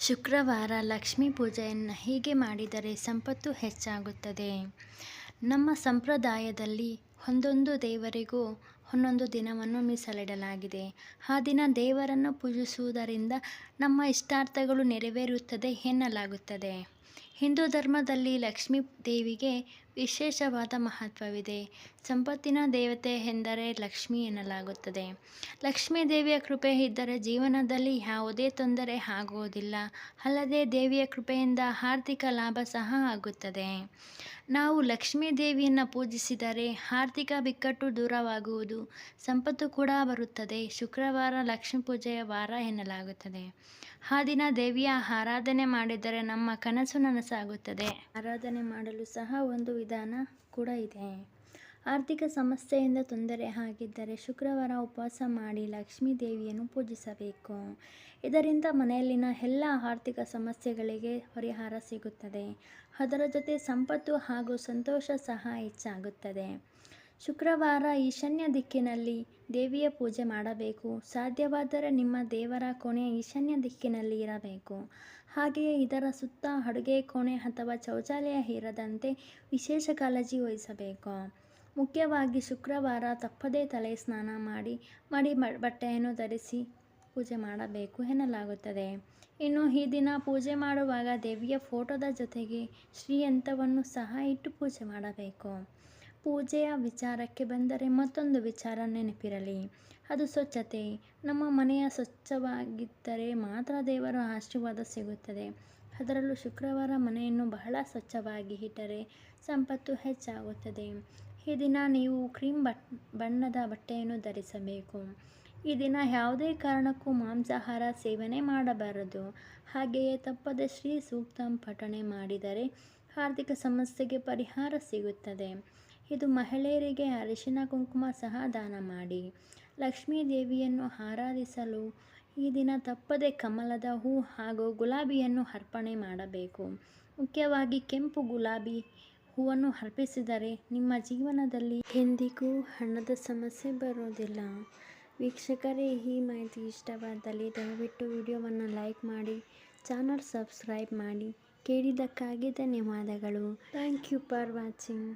ಶುಕ್ರವಾರ ಲಕ್ಷ್ಮೀ ಪೂಜೆಯನ್ನು ಹೀಗೆ ಮಾಡಿದರೆ ಸಂಪತ್ತು ಹೆಚ್ಚಾಗುತ್ತದೆ? ನಮ್ಮ ಸಂಪ್ರದಾಯದಲ್ಲಿ ಒಂದೊಂದು ದೇವರಿಗೂ ಒಂದೊಂದು ದಿನವನ್ನು ಮೀಸಲಿಡಲಾಗಿದೆ. ಆ ದಿನ ದೇವರನ್ನು ಪೂಜಿಸುವುದರಿಂದ ನಮ್ಮ ಇಷ್ಟಾರ್ಥಗಳು ನೆರವೇರುತ್ತದೆ ಎನ್ನಲಾಗುತ್ತದೆ. ಹಿಂದೂ ಧರ್ಮದಲ್ಲಿ ಲಕ್ಷ್ಮೀ ದೇವಿಗೆ ವಿಶೇಷವಾದ ಮಹತ್ವವಿದೆ. ಸಂಪತ್ತಿನ ದೇವತೆ ಎಂದರೆ ಲಕ್ಷ್ಮಿ ಎನ್ನಲಾಗುತ್ತದೆ. ಲಕ್ಷ್ಮೀ ದೇವಿಯ ಕೃಪೆ ಇದ್ದರೆ ಜೀವನದಲ್ಲಿ ಯಾವುದೇ ತೊಂದರೆ ಆಗುವುದಿಲ್ಲ. ಅಲ್ಲದೆ ದೇವಿಯ ಕೃಪೆಯಿಂದ ಆರ್ಥಿಕ ಲಾಭ ಸಹ ಆಗುತ್ತದೆ. ನಾವು ಲಕ್ಷ್ಮೀ ದೇವಿಯನ್ನು ಪೂಜಿಸಿದರೆ ಆರ್ಥಿಕ ಬಿಕ್ಕಟ್ಟು ದೂರವಾಗುವುದು, ಸಂಪತ್ತು ಕೂಡ ಬರುತ್ತದೆ. ಶುಕ್ರವಾರ ಲಕ್ಷ್ಮೀ ಪೂಜೆಯ ವಾರ ಎನ್ನಲಾಗುತ್ತದೆ. ಆ ದಿನ ದೇವಿಯ ಆರಾಧನೆ ಮಾಡಿದರೆ ನಮ್ಮ ಕನಸು ನನಸಾಗುತ್ತದೆ ಆರಾಧನೆ ಮಾಡಲು ಸಹ ಒಂದು ವಿಧಾನ ಕೂಡ ಇದೆ. ಆರ್ಥಿಕ ಸಮಸ್ಯೆಯಿಂದ ತೊಂದರೆ ಆಗಿದ್ದರೆ ಶುಕ್ರವಾರ ಉಪವಾಸ ಮಾಡಿ ಲಕ್ಷ್ಮೀ ದೇವಿಯನ್ನು ಪೂಜಿಸಬೇಕು. ಇದರಿಂದ ಮನೆಯಲ್ಲಿನ ಎಲ್ಲ ಆರ್ಥಿಕ ಸಮಸ್ಯೆಗಳಿಗೆ ಪರಿಹಾರ ಸಿಗುತ್ತದೆ. ಅದರ ಜೊತೆ ಸಂಪತ್ತು ಹಾಗೂ ಸಂತೋಷ ಸಹ ಹೆಚ್ಚಾಗುತ್ತದೆ. ಶುಕ್ರವಾರ ಈಶಾನ್ಯ ದಿಕ್ಕಿನಲ್ಲಿ ದೇವಿಯ ಪೂಜೆ ಮಾಡಬೇಕು. ಸಾಧ್ಯವಾದರೆ ನಿಮ್ಮ ದೇವರ ಕೋಣೆ ಈಶಾನ್ಯ ದಿಕ್ಕಿನಲ್ಲಿ ಇರಬೇಕು. ಹಾಗೆಯೇ ಇದರ ಸುತ್ತ ಅಡುಗೆ ಕೋಣೆ ಅಥವಾ ಶೌಚಾಲಯ ಇರದಂತೆ ವಿಶೇಷ ಕಾಳಜಿ ವಹಿಸಬೇಕು. ಮುಖ್ಯವಾಗಿ ಶುಕ್ರವಾರ ತಪ್ಪದೇ ತಲೆ ಸ್ನಾನ ಮಾಡಿ, ಮಡಿ ಬಟ್ಟೆಯನ್ನು ಧರಿಸಿ ಪೂಜೆ ಮಾಡಬೇಕು ಎನ್ನಲಾಗುತ್ತದೆ. ಇನ್ನು ಈ ದಿನ ಪೂಜೆ ಮಾಡುವಾಗ ದೇವಿಯ ಫೋಟೋದ ಜೊತೆಗೆ ಶ್ರೀಯಂತವನ್ನು ಸಹ ಇಟ್ಟು ಪೂಜೆ ಮಾಡಬೇಕು. ಪೂಜೆಯ ವಿಚಾರಕ್ಕೆ ಬಂದರೆ ಮತ್ತೊಂದು ವಿಚಾರ ನೆನಪಿರಲಿ. ಅದು ಸ್ವಚ್ಛತೆ. ನಮ್ಮ ಮನೆಯ ಸ್ವಚ್ಛವಾಗಿದ್ದರೆ ಮಾತ್ರ ದೇವರ ಆಶೀರ್ವಾದ ಸಿಗುತ್ತದೆ. ಅದರಲ್ಲೂ ಶುಕ್ರವಾರ ಮನೆಯನ್ನು ಬಹಳ ಸ್ವಚ್ಛವಾಗಿ ಇಟ್ಟರೆ ಸಂಪತ್ತು ಹೆಚ್ಚಾಗುತ್ತದೆ. ಈ ದಿನ ನೀವು ಕ್ರೀಮ್ ಬಟ್, ಬಣ್ಣದ ಬಟ್ಟೆಯನ್ನು ಧರಿಸಬೇಕು. ಈ ದಿನ ಯಾವುದೇ ಕಾರಣಕ್ಕೂ ಮಾಂಸಾಹಾರ ಸೇವನೆ ಮಾಡಬಾರದು. ಹಾಗೆಯೇ ತಪ್ಪದೆ ಶ್ರೀ ಸೂಕ್ತ ಪಠಣೆ ಮಾಡಿದರೆ ಆರ್ಥಿಕ ಸಮಸ್ಯೆಗೆ ಪರಿಹಾರ ಸಿಗುತ್ತದೆ. ಇದು ಮಹಿಳೆಯರಿಗೆ ಅರಿಶಿನ ಕುಂಕುಮ ಸಹ ದಾನ ಮಾಡಿ. ಲಕ್ಷ್ಮೀ ದೇವಿಯನ್ನು ಆರಾಧಿಸಲು ಈ ದಿನ ತಪ್ಪದೆ ಕಮಲದ ಹೂ ಹಾಗೂ ಗುಲಾಬಿಯನ್ನು ಅರ್ಪಣೆ ಮಾಡಬೇಕು. ಮುಖ್ಯವಾಗಿ ಕೆಂಪು ಗುಲಾಬಿ ಹೂವನ್ನು ಅರ್ಪಿಸಿದರೆ ನಿಮ್ಮ ಜೀವನದಲ್ಲಿ ಎಂದಿಗೂ ಹಣದ ಸಮಸ್ಯೆ ಬರೋದಿಲ್ಲ ವೀಕ್ಷಕರೇ, ಈ ಮಾಹಿತಿ ಇಷ್ಟವಾದಲ್ಲಿ ದಯವಿಟ್ಟು ವಿಡಿಯೋವನ್ನು ಲೈಕ್ ಮಾಡಿ, ಚಾನಲ್ ಸಬ್ಸ್ಕ್ರೈಬ್ ಮಾಡಿ. ಕೇಳಿದ್ದಕ್ಕಾಗಿ ಧನ್ಯವಾದಗಳು. Thank you for watching.